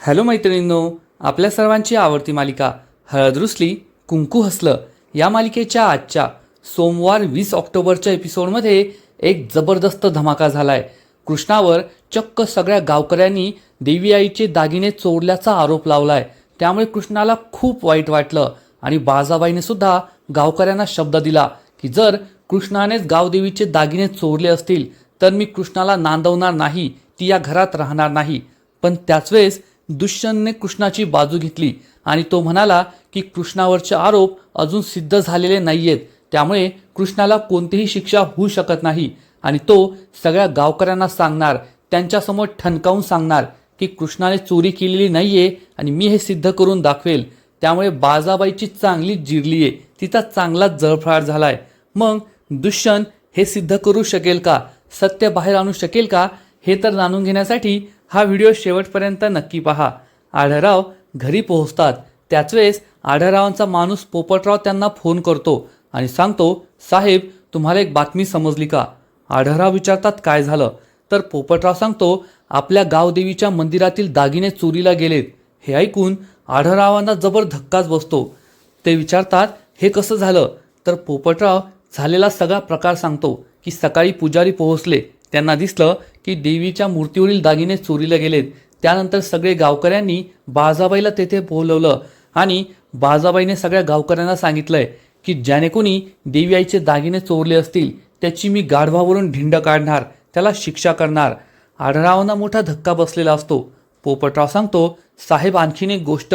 Hello मैत्रिणींनो आपल्या सर्वांची आवडती मालिका हळद रुसली कुंकू हसलं या मालिकेच्या आजच्या सोमवार वीस ऑक्टोबरच्या एपिसोडमध्ये एक जबरदस्त धमाका झालाय. कृष्णावर चक्क सगळ्या गावकऱ्यांनी देवी आईचे दागिने चोरल्याचा आरोप लावलाय. त्यामुळे कृष्णाला खूप वाईट वाटलं आणि बाजाबाईने सुद्धा गावकऱ्यांना शब्द दिला की जर कृष्णानेच गावदेवीचे दागिने चोरले असतील तर मी कृष्णाला नांदवणार नाही ती या घरात राहणार नाही. पण त्याच वेळेस दुष्यंतने कृष्णाची बाजू घेतली आणि तो म्हणाला की कृष्णावरचे आरोप अजून सिद्ध झालेले नाही आहेत त्यामुळे कृष्णाला कोणतीही शिक्षा होऊ शकत नाही. आणि तो सगळ्या गावकऱ्यांना सांगणार त्यांच्यासमोर ठणकावून सांगणार की कृष्णाने चोरी केलेली नाही आहे आणि मी हे सिद्ध करून दाखवेल. त्यामुळे बाजाबाईची चांगली जिरली आहे. तिचा चांगला जळफळाट झालाय. मग दुष्यंत हे सिद्ध करू शकेल का? सत्य बाहेर आणू शकेल का? हे तर जाणून घेण्यासाठी हा व्हिडिओ शेवटपर्यंत नक्की पहा. आढळराव घरी पोहोचतात. त्याच वेळेस आढळरावांचा माणूस पोपटराव त्यांना फोन करतो आणि सांगतो साहेब तुम्हाला एक बातमी समजली का? आढळराव विचारतात काय झालं? तर पोपटराव सांगतो आपल्या गावदेवीच्या मंदिरातील दागिने चोरीला गेलेत. हे ऐकून आढळरावांना जबर धक्काच बसतो. ते विचारतात हे कसं झालं? तर पोपटराव झालेला सगळा प्रकार सांगतो की सकाळी पुजारी पोहोचले. त्यांना दिसलं की देवीच्या मूर्तीवरील दागिने चोरीला गेलेत. त्यानंतर सगळे गावकऱ्यांनी बाजाबाईला तेथे बोलवलं आणि बाजाबाईने सगळ्या गावकऱ्यांना सांगितलंय की ज्याने कोणी देवी आईचे दागिने चोरले असतील त्याची मी गाढवावरून ढिंड काढणार त्याला शिक्षा करणार. आढरावांना मोठा धक्का बसलेला असतो. पोपटराव सांगतो साहेब आणखीन एक गोष्ट.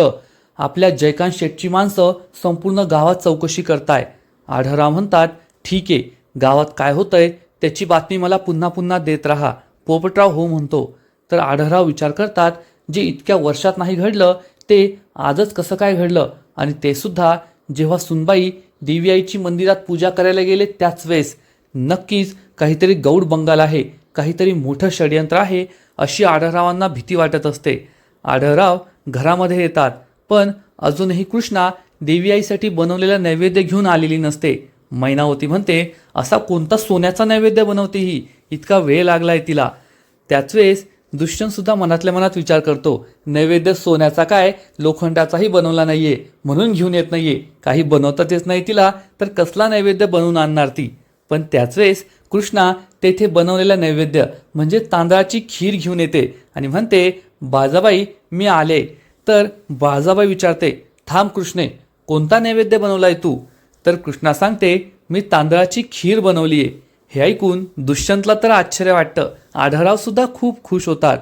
आपल्या जयकांत शेटची माणसं संपूर्ण गावात चौकशी करताय. आढळराव म्हणतात ठीक आहे. गावात काय होतंय त्याची बातमी मला पुन्हा पुन्हा देत राहा. पोपटराव हो म्हणतो. तर आढळराव विचार करतात जे इतक्या वर्षात नाही घडलं ते आजच कसं काय घडलं? आणि ते सुद्धा जेव्हा सुनबाई देवी आईची मंदिरात पूजा करायला गेले त्याच वेळेस. नक्कीच काहीतरी गौड बंगाल आहे काहीतरी मोठं षडयंत्र आहे अशी आढळरावांना भीती वाटत असते. आढळराव घरामध्ये येतात पण अजूनही कृष्णा देवी आईसाठी बनवलेला नैवेद्य घेऊन आलेली नसते. मैनावती म्हणते असा कोणता सोन्याचा नैवेद्य बनवते ही? इतका वेळ लागलाय तिला. त्याच वेळेस दुष्यंत सुद्धा मनातल्या मनात विचार करतो नैवेद्य सोन्याचा काय? लोखंडाचाही बनवला नाहीये म्हणून घेऊन येत नाहीये. काही बनवताच येत नाही तिला तर कसला नैवेद्य बनवून आणणार ती? पण त्याच वेळेस कृष्णा तेथे बनवलेला नैवेद्य म्हणजे तांदळाची खीर घेऊन येते आणि म्हणते बाजाबाई मी आले. तर बाजाबाई विचारते थांब कृष्णे कोणता नैवेद्य बनवलाय तू? तर कृष्णा सांगते मी तांदळाची खीर बनवली आहे हे ऐकून दुष्यंतला तर आश्चर्य वाटतं. आढळरावसुद्धा खूप खुश होतात.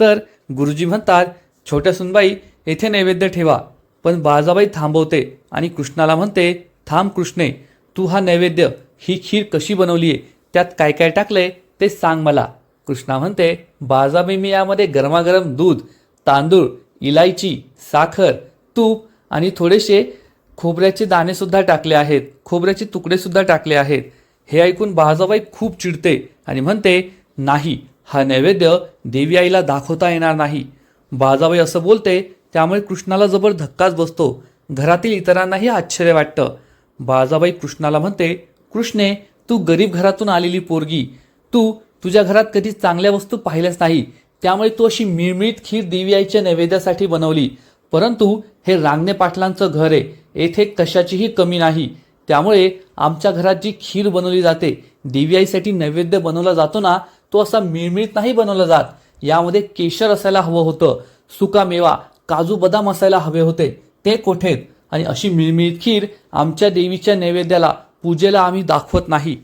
तर गुरुजी म्हणतात छोट्या सुनबाई येथे नैवेद्य ठेवा. पण बाळजाबाई थांबवते आणि कृष्णाला म्हणते थांब कृष्णे तू हा नैवेद्य ही खीर कशी बनवली आहे त्यात काय काय टाकलंय ते सांग मला. कृष्णा म्हणते बाळजाबाई मी यामध्ये गरमागरम दूध तांदूळ इलायची साखर तूप आणि थोडेसे खोबऱ्याचे दाणेसुद्धा टाकले आहेत. खोबऱ्याचे तुकडे सुद्धा टाकले आहेत. हे ऐकून बाजाबाई खूप चिडते आणि म्हणते नाही हा नैवेद्य देवी आईला दाखवता येणार नाही. बाजाबाई असं बोलते त्यामुळे कृष्णाला जबर धक्काच बसतो. घरातील इतरांनाही आश्चर्य वाटतं. बाजाबाई कृष्णाला म्हणते कृष्णे तू गरीब घरातून आलेली पोरगी. तू तुझ्या घरात कधी चांगल्या वस्तू पाहिल्याच नाही. त्यामुळे तू अशी मिळमिळीत खीर देवी आईच्या नैवेद्यासाठी बनवली. परंतु हे रांगणे पाटलांचं घर आहे. येथे कशाचीही कमी नाही. त्यामुळे आमच्या घरात जी खीर बनवली जाते देवी आईसाठी नैवेद्य बनवला जातो ना तो असा मिळमिळीत नाही बनवला जात. यामध्ये केशर असायला हवं होतं सुका मेवा काजू बदाम असायला हवे होते. ते कोठेत आणि अशी मिळमिळीत खीर आमच्या देवीच्या नैवेद्याला पूजेला आम्ही दाखवत नाही.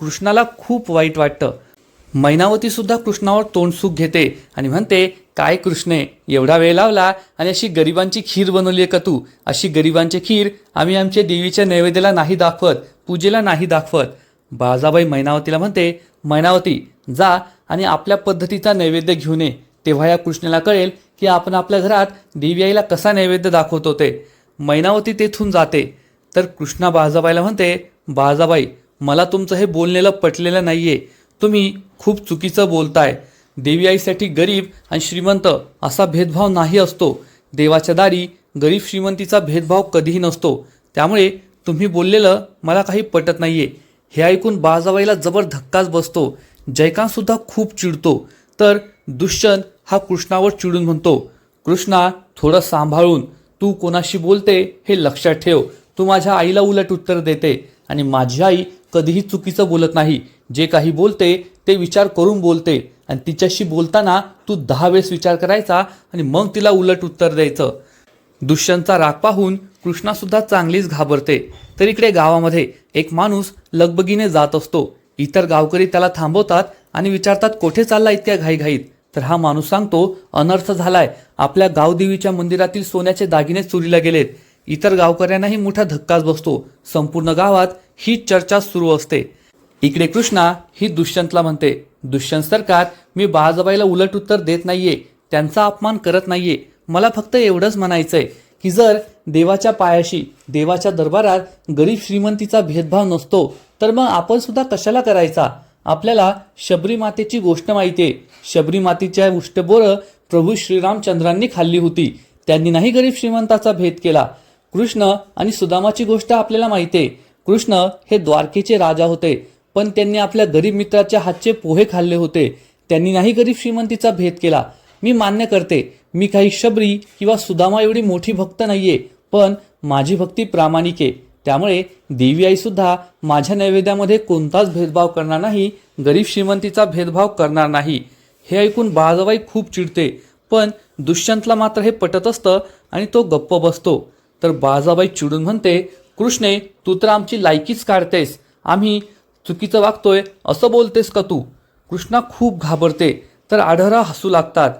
कृष्णाला खूप वाईट वाटतं. मैनावती सुद्धा कृष्णावर तोंडसूक घेते आणि म्हणते काय कृष्णे एवढा वेळ लावला आणि अशी गरिबांची खीर बनवली आहे का तू? अशी गरिबांची खीर आम्ही आमच्या देवीच्या नैवेद्याला नाही दाखवत पूजेला नाही दाखवत. बाजाबाई मैनावतीला म्हणते मैनावती जा आणि आपल्या पद्धतीचा नैवेद्य घेऊन ये. तेव्हा या कृष्णाला कळेल की आपण आपल्या घरात देवी आईला कसा नैवेद्य दाखवत होते मैनावती तेथून जाते. तर कृष्णा बाजाबाईला म्हणते बाजाबाई मला तुमचं हे बोललेलं पटलेलं नाही आहे तुम्ही खूप चुकीचं बोलताय. देवी आईसाठी गरीब आणि श्रीमंत असा भेदभाव नाही असतो. देवाच्या दारी गरीब श्रीमंतीचा भेदभाव कधीही नसतो. त्यामुळे तुम्ही बोललेलं मला काही पटत नाही आहे हे ऐकून बाजाबाईला जबर धक्काच बसतो. जयकांतसुद्धा खूप चिडतो. तर दुष्यंत हा कृष्णावर चिडून म्हणतो कृष्णा थोडं सांभाळून. तू कोणाशी बोलते हे लक्षात ठेव. तू माझ्या आईला उलट उत्तर देते आणि माझी आई कधीही चुकीचं बोलत नाही. जे काही बोलते ते विचार करून बोलते. आणि तिच्याशी बोलताना तू दहा वेळेस विचार करायचा आणि मग तिला उलट उत्तर द्यायचं. दुष्यंतचा राग पाहून कृष्णासुद्धा चांगलीच घाबरते. तर इकडे गावामध्ये एक माणूस लगबगीने जात असतो. इतर गावकरी त्याला थांबवतात आणि विचारतात कोठे चालला इतक्या घाईघाईत? तर हा माणूस सांगतो अनर्थ झालाय. आपल्या गावदेवीच्या मंदिरातील सोन्याचे दागिने चोरीला गेलेत. इतर गावकऱ्यांनाही मोठा धक्काच बसतो. संपूर्ण गावात ही चर्चा सुरू असते. इकडे कृष्णा ही दुष्यंतला म्हणते दुष्यंत सरकार मी बाळाजबाईला उलट उत्तर देत नाहीये त्यांचा अपमान करत नाहीये. मला फक्त एवढंच म्हणायचंय की जर देवाच्या पायाशी देवाच्या दरबारात गरीब श्रीमंतीचा भेदभाव नसतो तर मग आपण सुद्धा कशाला करायचा? आपल्याला शबरी मातेची गोष्ट माहिती शबरी मातेच्या उष्टबोरं प्रभू श्रीरामचंद्रांनी खाल्ली होती. त्यांनी नाही गरीब श्रीमंताचा भेद केला. कृष्ण आणि सुदामाची गोष्ट आपल्याला माहितीये. कृष्ण हे द्वारकेचे राजा होते. पण त्यांनी आपल्या गरीब मित्राच्या हातचे पोहे खाल्ले होते. त्यांनी नाही गरीब श्रीमंतीचा भेद केला. मी मान्य करते मी काही शबरी किंवा सुदामा एवढी मोठी भक्त नाहीये पण माझी भक्ती प्रामाणिक आहे. त्यामुळे देवी आईसुद्धा माझ्या नैवेद्यामध्ये कोणताच भेदभाव करणार नाही गरीब श्रीमंतीचा भेदभाव करणार नाही. हे ऐकून बाळाजाबाई खूप चिडते पण दुष्यंतला मात्र हे पटत असतं आणि तो गप्प बसतो. तर बाळाजाबाई चिडून म्हणते कृष्णे तू तर आमची लायकीच काढतेस. आम्ही चुकीचं वागतोय असं बोलतेस का तू? कृष्णा खूप घाबरते. तर आढरा हसू लागतात.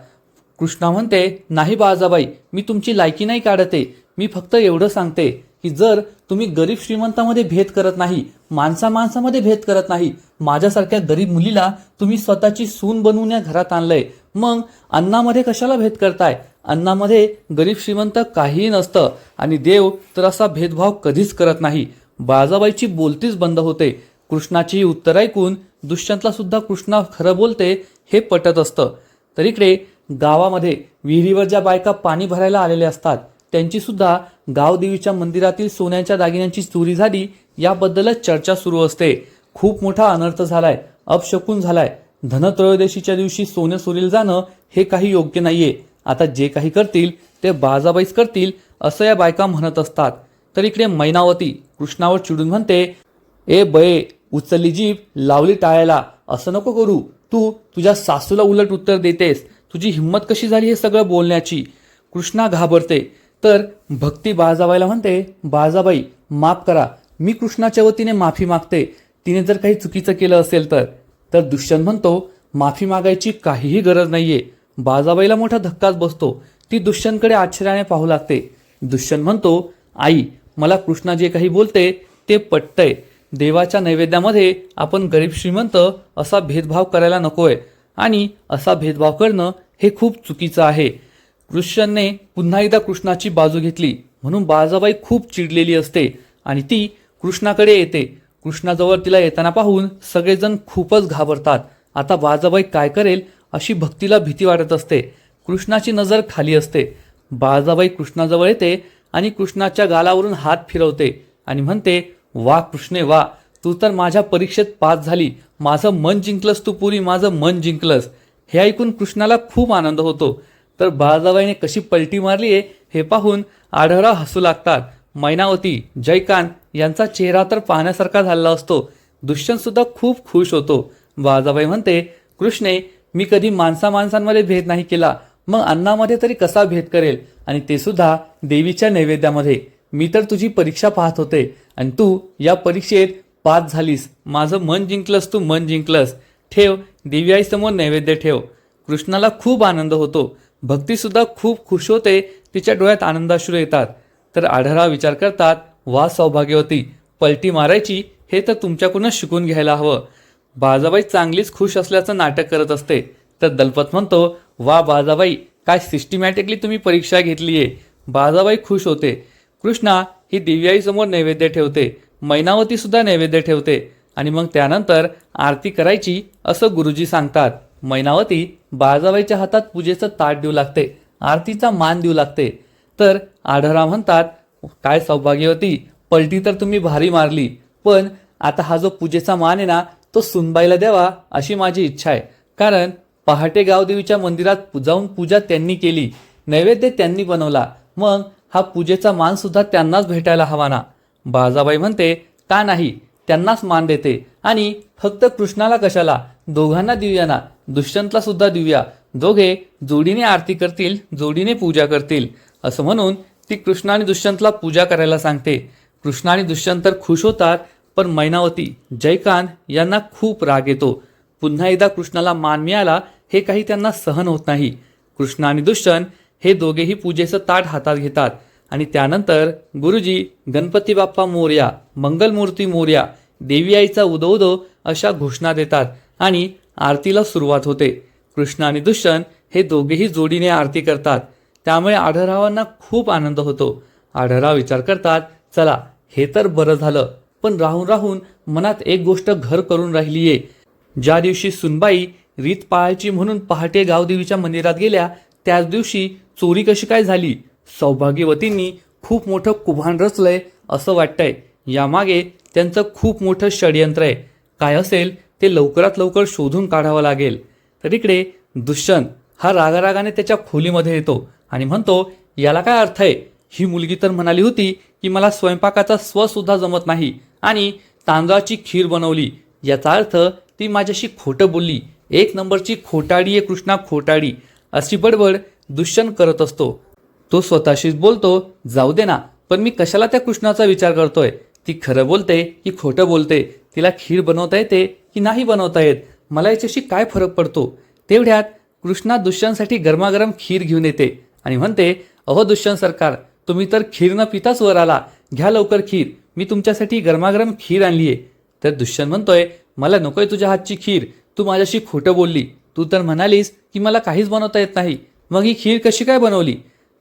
कृष्णा म्हणते नाही बाळाजाबाई मी तुमची लायकी नाही काढते. मी फक्त एवढं सांगते की जर तुम्ही गरीब श्रीमंतामध्ये भेद करत नाही माणसा माणसामध्ये भेद करत नाही माझ्यासारख्या गरीब मुलीला तुम्ही स्वतःची सून बनवून या घरात आणलंय मग अन्नामध्ये कशाला भेद करताय? अन्नामध्ये गरीब श्रीमंत काहीही नसतं आणि देव तर असा भेदभाव कधीच करत नाही. बाळाजाबाईची बोलतीच बंद होते. कृष्णाची उत्तर ऐकून दुष्यंतला सुद्धा कृष्णा खरं बोलते हे पटत असतं. तर इकडे गावामध्ये विहिरीवर ज्या बायका पाणी भरायला आलेल्या असतात त्यांची सुद्धा गावदेवीच्या मंदिरातील सोन्याच्या दागिन्यांची चोरी झाली याबद्दलच चर्चा सुरू असते. खूप मोठा अनर्थ झालाय अपशकून झालाय. धनत्रयोदशीच्या दिवशी सोनं चोरीला जाणं हे काही योग्य नाहीये. आता जे काही करतील ते बाजाबाईस करतील असं या बायका म्हणत असतात. तर इकडे मैनावती कृष्णावर चिडून म्हणते ए बये उचलली जीभ लावली टाळायला. असं नको करू. तू तुझ्या सासूला उलट उत्तर देतेस. तुझी हिंमत कशी झाली हे सगळं बोलण्याची? कृष्णा घाबरते. तर भक्ती बाळजाबाईला म्हणते बाळजाबाई माफ करा. मी कृष्णाच्या वतीने माफी मागते. तिने जर काही चुकीचं केलं असेल तर. तर दुष्यंत म्हणतो माफी मागायची काहीही गरज नाहीये. बाळजाबाईला मोठा धक्काच बसतो. ती दुष्यंतकडे आश्चर्याने पाहू लागते. दुष्यंत म्हणतो आई मला कृष्णा जे काही बोलते ते पटतंय. देवाच्या नैवेद्यामध्ये आपण गरीब श्रीमंत असा भेदभाव करायला नकोय. आणि असा भेदभाव करणं हे खूप चुकीचं आहे. कृष्णने पुन्हा एकदा कृष्णाची बाजू घेतली. म्हणून बाळजाबाई खूप चिडलेली असते. आणि ती कृष्णाकडे येते. कृष्णाजवळ तिला येताना पाहून सगळेजण खूपच घाबरतात. आता बाळजाबाई काय करेल अशी भक्तीला भीती वाटत असते. कृष्णाची नजर खाली असते. बाळजाबाई कृष्णाजवळ येते आणि कृष्णाच्या गालावरून हात फिरवते आणि म्हणते वा कृष्णे वा. तू तर माझ्या परीक्षेत पास झाली. माझं मन जिंकलंस तू पुरी माझं मन जिंकलंस. हे ऐकून कृष्णाला खूप आनंद होतो. तर बाळाजाबाईने कशी पलटी मारली आहे हे पाहून आढळा हसू लागतात. मैनावती जयकांत यांचा चेहरा तर पाहण्यासारखा झालेला असतो. दुष्यंतसुद्धा खूप खुश होतो. बाळाजाबाई म्हणते कृष्णे मी कधी माणसा माणसांमध्ये भेद नाही केला. मग अन्नामध्ये तरी कसा भेद करेल? आणि ते सुद्धा देवीच्या नैवेद्यामध्ये. मी तर तुझी परीक्षा पाहत होते. आणि तू या परीक्षेत पास झालीस. माझं मन जिंकलंस तू मन जिंकलंस. ठेव देवी आईसमोर नैवेद्य ठेव. कृष्णाला खूप आनंद होतो. भक्तीसुद्धा खूप खुश होते. तिच्या डोळ्यात आनंदाश्रू येतात. तर आढळा विचार करतात वा सौभाग्यवती! पलटी मारायची हे तर तुमच्याकडूनच शिकून घ्यायला हवं. बाजाबाई चांगलीच खुश असल्याचं नाटक करत असते. तर दलपत म्हणतो वा बाजाबाई काय सिस्टमॅटिकली तुम्ही परीक्षा घेतली आहे बाजाबाई खुश होते. कृष्णा ही दिव्याईसमोर नैवेद्य ठेवते मैनावती सुद्धा नैवेद्य ठेवते. आणि मग त्यानंतर आरती करायची असं गुरुजी सांगतात. मैनावती बाळजाबाईच्या हातात पूजेचं ताट देऊ लागते आरतीचा मान देऊ लागते. तर आढळा म्हणतात काय सौभाग्यवती पलटी तर तुम्ही भारी मारली पण आता हा जो पूजेचा मान आहे ना तो सुनबाईला द्यावा अशी माझी इच्छा आहे. कारण पहाटे गावदेवीच्या मंदिरात जाऊन पूजा त्यांनी केली नैवेद्य त्यांनी बनवला. मग हा पूजेचा मान सुद्धा त्यांनाच भेटायला हवा ना. बाळजाबाई म्हणते का नाही? त्यांनाच मान देते. आणि फक्त कृष्णाला कशाला? दोघांना देऊया ना. दुष्यंतला सुद्धा देऊया. दोघे जोडीने आरती करतील जोडीने पूजा करतील. असं म्हणून ती कृष्ण आणि दुष्यंतला पूजा करायला सांगते. कृष्ण आणि दुष्यंत तर खुश होतात पण मैनावती जयकांत यांना खूप राग येतो. पुन्हा एकदा कृष्णाला मान मिळाला हे काही त्यांना सहन होत नाही. कृष्ण आणि दुष्यंत हे दोघेही पूजेचं ताट हातात घेतात. आणि त्यानंतर गुरुजी गणपती बाप्पा मोर्या मंगलमूर्ती मोर्या देवी आईचा उदो उदो अशा घोषणा देतात आणि आरतीला सुरुवात होते. कृष्ण आणि दुष्यंत हे दोघेही जोडीने आरती करतात. त्यामुळे आढळरावांना खूप आनंद होतो. आढळराव विचार करतात चला हे तर बरं झालं पण राहून राहून मनात एक गोष्ट घर करून राहिली आहे ज्या दिवशी सुनबाई रीत पाळायची म्हणून पहाटे गावदेवीच्या मंदिरात गेल्या त्याच दिवशी चोरी कशी काय झाली? सौभाग्यवतींनी खूप मोठं कुभान रचलंय असं वाटतंय. यामागे त्यांचं खूप मोठं षडयंत्र आहे. काय असेल ते लवकरात लवकर शोधून काढावं लागेल. तर इकडे दुष्यंत हा रागारागाने त्याच्या खोलीमध्ये येतो आणि म्हणतो याला काय अर्थ आहे? ही मुलगी तर म्हणाली होती की मला स्वयंपाकाचा स्वसुद्धा जमत नाही आणि तांदळाची खीर बनवली. याचा अर्थ ती माझ्याशी खोटं बोलली. एक नंबरची खोटाडी आहे कृष्णा खोटाडी. अशी बडबड दुष्यंत करत असतो. तो स्वतःशीच बोलतो जाऊ दे ना पण मी कशाला त्या कृष्णाचा विचार करतोय? ती खरं बोलते की खोटं बोलते? तिला खीर बनवता येते की नाही बनवता येत? मला याच्याशी काय फरक पडतो? तेवढ्यात कृष्णा दुष्यंतसाठी गरमागरम खीर घेऊन येते आणि म्हणते अहो दुष्यंत सरकार तुम्ही तर खीर न पिताच वर आला. घ्या लवकर खीर. मी तुमच्यासाठी गरमागरम खीर आणली आहे तर दुष्यंत म्हणतोय मला नकोय तुझ्या हातची खीर. तू माझ्याशी खोटं बोलली. तू तर म्हणालीस की मला काहीच बनवता येत नाही. मग ही खीर कशी काय बनवली?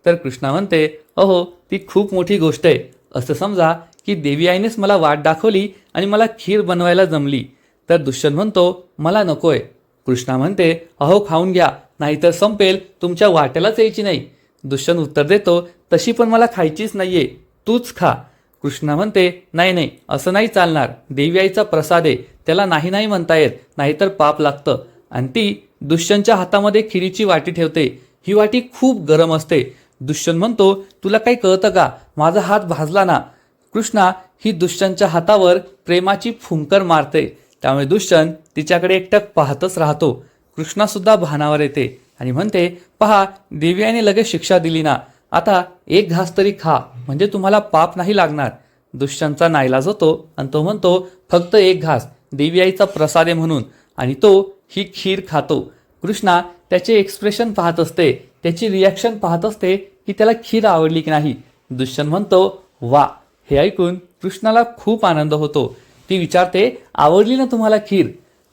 तर कृष्णा म्हणते अहो ती खूप मोठी गोष्ट आहे. असं समजा की देवी आईनेच मला वाट दाखवली आणि मला खीर बनवायला जमली. तर दुष्यंत म्हणतो मला नकोय. कृष्णा म्हणते अहो खाऊन घ्या. नाहीतर संपेल. तुमच्या वाट्यालाच यायची नाही. दुष्यंत उत्तर देतो तशी पण मला खायचीच नाही आहे तूच खा. कृष्णा म्हणते नाही नाही. असं नाही चालणार. देवी आईचा प्रसाद आहे. त्याला नाही नाही म्हणता येत. नाहीतर पाप लागतं. आणि ती दुष्यंतच्या हातामध्ये खिरीची वाटी ठेवते. ही वाटी खूप गरम असते. दुष्यंत म्हणतो तुला काही कळतं का? माझा हात भाजला ना. कृष्णा ही दुष्यंतच्या हातावर प्रेमाची फुंकर मारते. त्यामुळे दुष्यंत तिच्याकडे एकटक पाहतच राहतो. कृष्णासुद्धा भानावर येते आणि म्हणते पहा देवी लगेच शिक्षा दिली ना. आता एक घास तरी खा म्हणजे तुम्हाला पाप नाही लागणार. दुष्यंतचा नाईलाज होतो आणि तो म्हणतो फक्त एक घास देवी आईचा प्रसाद आहे म्हणून. आणि तो ही खीर खातो. कृष्णा त्याचे एक्सप्रेशन पाहत असते त्याची रिॲक्शन पाहत असते की त्याला खीर आवडली की नाही. दुष्यंत म्हणतो वा. हे ऐकून कृष्णाला खूप आनंद होतो. ती विचारते आवडली ना तुम्हाला खीर?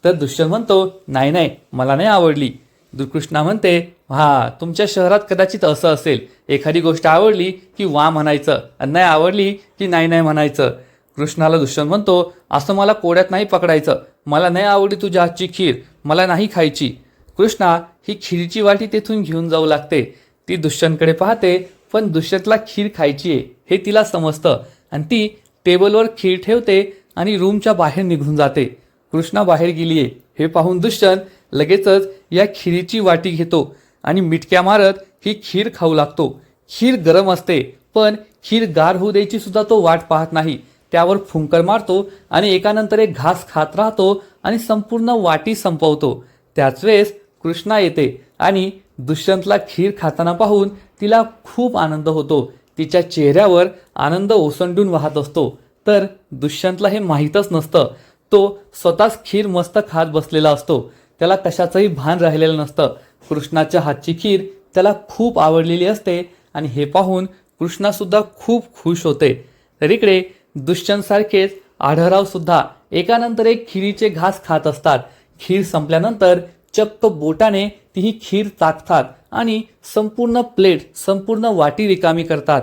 तर दुष्यंत म्हणतो नाही नाही मला नाही आवडली. कृष्णा म्हणते हा तुमच्या शहरात कदाचित असं असेल. एखादी गोष्ट आवडली की वा म्हणायचं आणि नाही आवडली की नाही नाही म्हणायचं. कृष्णाला दुष्यंत म्हणतो असं मला कोड्यात नाही पकडायचं. मला नाही आवडली तुझ्या हातची खीर. मला नाही खायची. कृष्णा ही खीरची वाटी तेथून घेऊन जाऊ लागते. ती दुष्यंतकडे पाहते पण दुष्यंतला खीर खायची आहे हे तिला समजतं. आणि ती टेबलवर खीर ठेवते आणि रूमच्या बाहेर निघून जाते. कृष्णा बाहेर गेलीये. हे पाहून दुष्यंत लगेचच या खिरीची वाटी घेतो आणि मिटक्या मारत ही खीर खाऊ लागतो. खीर गरम असते पण खीर गार होऊ द्यायची सुद्धा तो वाट पाहत नाही. त्यावर फुंकर मारतो आणि एकानंतर एक घास खात राहतो आणि संपूर्ण वाटी संपवतो. त्याच वेळेस कृष्णा येते आणि दुष्यंतला खीर खाताना पाहून तिला खूप आनंद होतो. तिच्या चेहऱ्यावर आनंद ओसंडून वाहत असतो. तर दुष्यंतला हे माहीतच नसतं. तो स्वतःच खीर मस्त खात बसलेला असतो. त्याला कशाचंही भान राहिलेलं नसतं. कृष्णाच्या हातची खीर त्याला खूप आवडलेली असते आणि हे पाहून कृष्णासुद्धा खूप खुश होते. तर इकडे दुष्यंतसारखेच आढळरावसुद्धा एकानंतर एक खिरीचे घास खात असतात. खीर संपल्यानंतर चक्क बोटाने ती ही खीर चाकतात आणि संपूर्ण प्लेट संपूर्ण वाटी रिकामी करतात.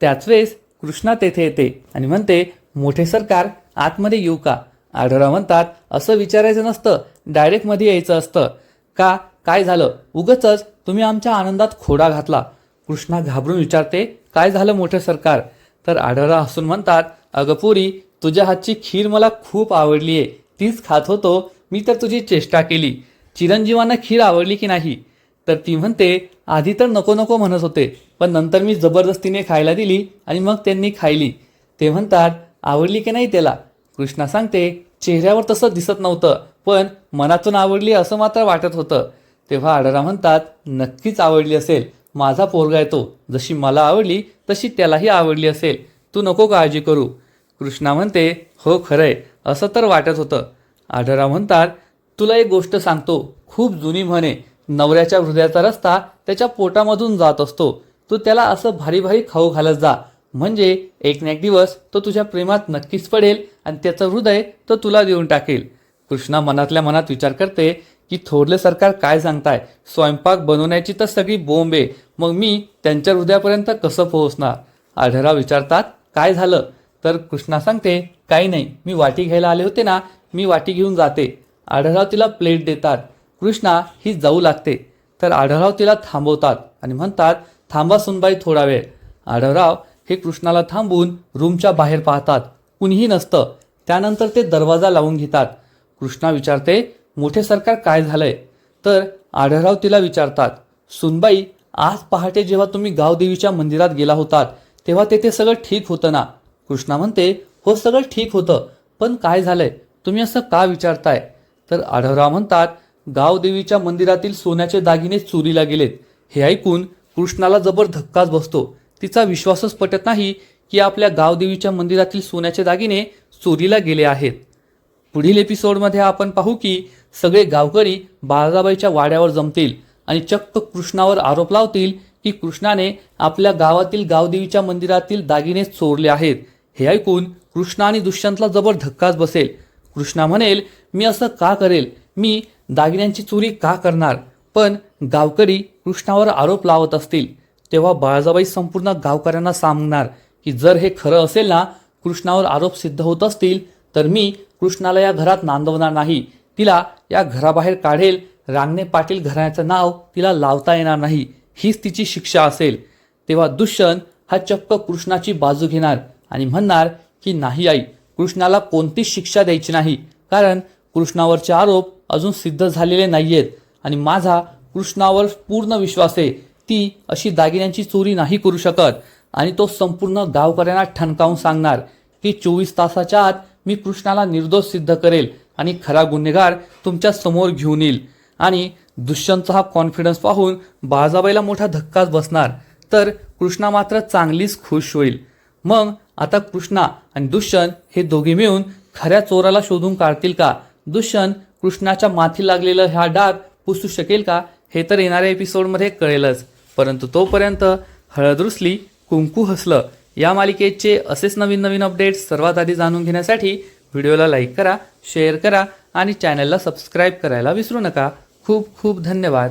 त्याच वेळेस कृष्णा तेथे येते आणि म्हणते मोठे सरकार आतमध्ये येऊ का? आढरा म्हणतात असं विचारायचं नसतं. डायरेक्टमध्ये यायचं असतं. का? काय झालं? उगच तुम्ही आमच्या आनंदात खोडा घातला. कृष्णा घाबरून विचारते काय झालं मोठे सरकार? तर आढळा हसून म्हणतात अगपुरी तुझ्या हातची खीर मला खूप आवडली आहे तीच खात होतो मी तर तुझी चेष्टा केली. चिरंजीवांना खीर आवडली की नाही? तर ती म्हणते आधी तर नको नको म्हणत होते पण नंतर मी जबरदस्तीने खायला दिली आणि मग त्यांनी खायली. ते म्हणतात आवडली की नाही त्याला? कृष्णा सांगते चेहऱ्यावर तसं दिसत नव्हतं पण मनातून आवडली असं मात्र वाटत होतं. तेव्हा आडरा म्हणतात नक्कीच आवडली असेल. माझा पोरगा येतो. जशी मला आवडली तशी त्यालाही आवडली असेल. तू नको काळजी करू. कृष्णा म्हणते हो खरंय. असं तर वाटत होतं. आढरा म्हणतात तुला एक गोष्ट सांगतो. खूप जुनी म्हणे नवऱ्याच्या हृदयाचा रस्ता त्याच्या पोटामधून जात असतो. तू त्याला असं भारी भारी खाऊ घालत जा. म्हणजे एक ना एक दिवस तो तुझ्या प्रेमात नक्कीच पडेल आणि त्याचं हृदय तो तुला देऊन टाकेल. कृष्णा मनातल्या मनात विचार करते की थोरले सरकार काय सांगताय? स्वयंपाक बनवण्याची तर सगळी बोंब आहे. मग मी त्यांच्या हृदयापर्यंत कसं पोहोचणार? आढळराव विचारतात काय झालं? तर कृष्णा सांगते काही नाही. मी वाटी घ्यायला आले होते ना मी वाटी घेऊन जाते. आढळराव तिला प्लेट देतात. कृष्णा ही जाऊ लागते. तर आढळराव तिला थांबवतात आणि म्हणतात थांबा सुनबाई थोडा वेळ. आढळराव हे कृष्णाला थांबून रूमच्या बाहेर पाहतात. कुणीही नसतं. त्यानंतर ते दरवाजा लावून घेतात. कृष्णा विचारते मोठे सरकार काय झालंय? तर आढळराव तिला विचारतात सुनबाई आज पहाटे जेव्हा तुम्ही गावदेवीच्या मंदिरात गेला होतात तेव्हा तेथे सगळं ठीक होतं ना? कृष्णा म्हणते हो सगळं ठीक होतं. पण काय झालंय? तुम्ही असं का विचारताय? तर आढळराव म्हणतात गावदेवीच्या मंदिरातील सोन्याचे दागिने चोरीला गेलेत. हे ऐकून कृष्णाला जबर धक्काच बसतो. तिचा विश्वासच पटत नाही की आपल्या गावदेवीच्या मंदिरातील सोन्याचे दागिने चोरीला गेले आहेत. पुढील एपिसोडमध्ये आपण पाहू की सगळे गावकरी बाळाबाईच्या वाड्यावर जमतील आणि चक्क कृष्णावर आरोप लावतील की कृष्णाने आपल्या गावातील गावदेवीच्या मंदिरातील दागिने चोरले आहेत. हे ऐकून कृष्णा आणि दुष्यंतला जबर धक्काच बसेल. कृष्णा म्हणेल मी असं का करेल? मी दागिन्यांची चोरी का करणार? पण गावकरी कृष्णावर आरोप लावत असतील. तेव्हा बाळाजाबाई संपूर्ण गावकऱ्यांना सांगणार की जर हे खरं असेल ना कृष्णावर आरोप सिद्ध होत असतील तर मी कृष्णाला या घरात नांदवणार नाही. तिला या घराबाहेर काढेल. रांगणे पाटील घराण्याचं नाव तिला लावता येणार नाही. हीच तिची शिक्षा असेल. तेव्हा दुष्यंत हा चक्क कृष्णाची बाजू घेणार आणि म्हणणार की नाही आई कृष्णाला कोणतीच शिक्षा द्यायची नाही कारण कृष्णावरचे आरोप अजून सिद्ध झालेले नाही आहेत आणि माझा कृष्णावर पूर्ण विश्वास आहे ती अशी दागिन्यांची चोरी नाही करू शकत आणि तो संपूर्ण गावकऱ्यांना ठणकावून सांगणार की चोवीस तासाच्या आत मी कृष्णाला निर्दोष सिद्ध करेल आणि खरा गुन्हेगार तुमच्यासमोर घेऊन येईल. आणि दुष्यंतचा हा कॉन्फिडन्स पाहून बाळजाबाईला मोठा धक्काच बसणार तर कृष्णा मात्र चांगलीच खुश होईल. मग आता कृष्णा आणि दुष्यंत हे दोघे मिळून खऱ्या चोराला शोधून काढतील का? दुष्यंत कृष्णाच्या माथी लागलेलं ह्या डाग पुसू शकेल का? हे तर येणाऱ्या एपिसोडमध्ये कळेलच. परंतु तोपर्यंत हळद रुसली कुंकू हसलं या मालिकेचे असेच नवीन नवीन अपडेट्स सर्वात आधी जाणून घेण्यासाठी व्हिडिओला लाईक करा शेअर करा आणि चॅनलला सबस्क्राईब करायला विसरू नका. खूप खूप धन्यवाद.